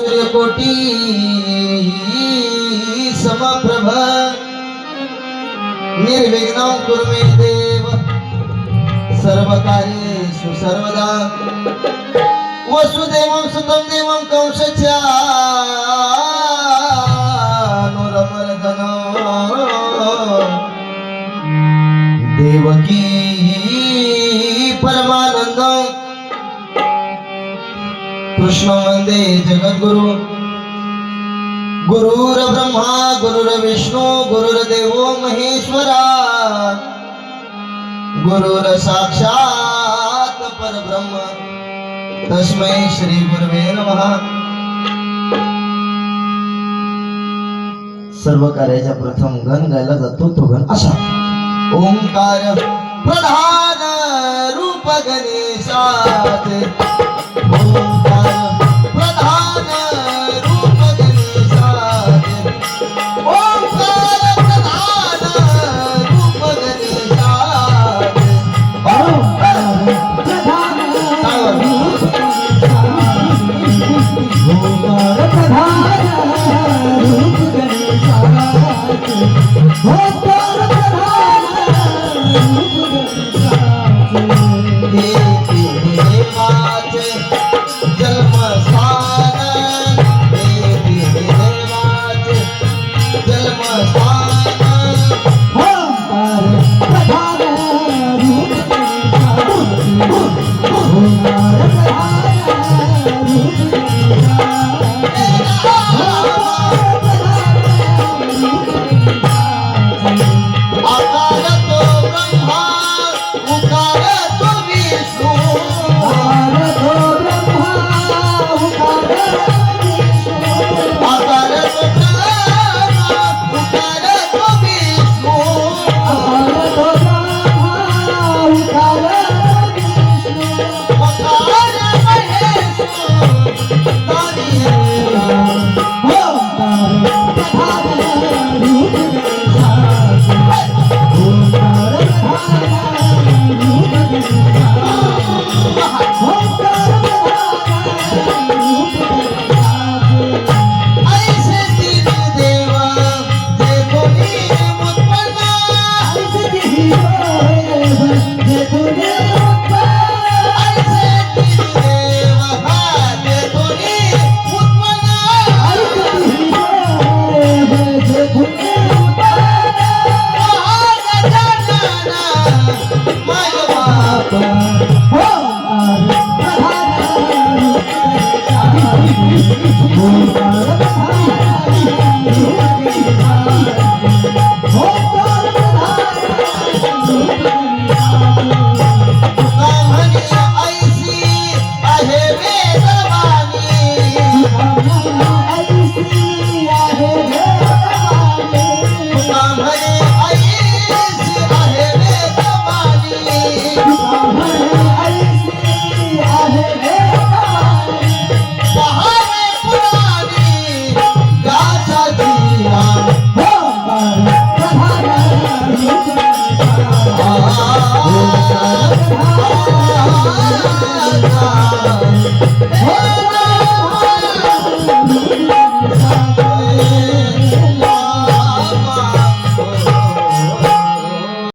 सूर्यकोटी समप्रभ निर्विघ्न कुर्मे देव। सर्व सर्वकार्येषु सर्वदा वसुदेव सुतम देव कंसच्या देवकी परमानंद। कृष्ण वंदे जगद्गुरु। गुरुर ब्रह्मा गुरुर विष्णू गुरुर्देव महेश्वरा। गुरुर साक्षात परब्रह्म। तस्मै श्री गुरवे नमः। सर्व कार्याचा प्रथम गण गायला जातो तो गण असा. ओंकार प्रधान रूप गणेशाचे Voltando, I hear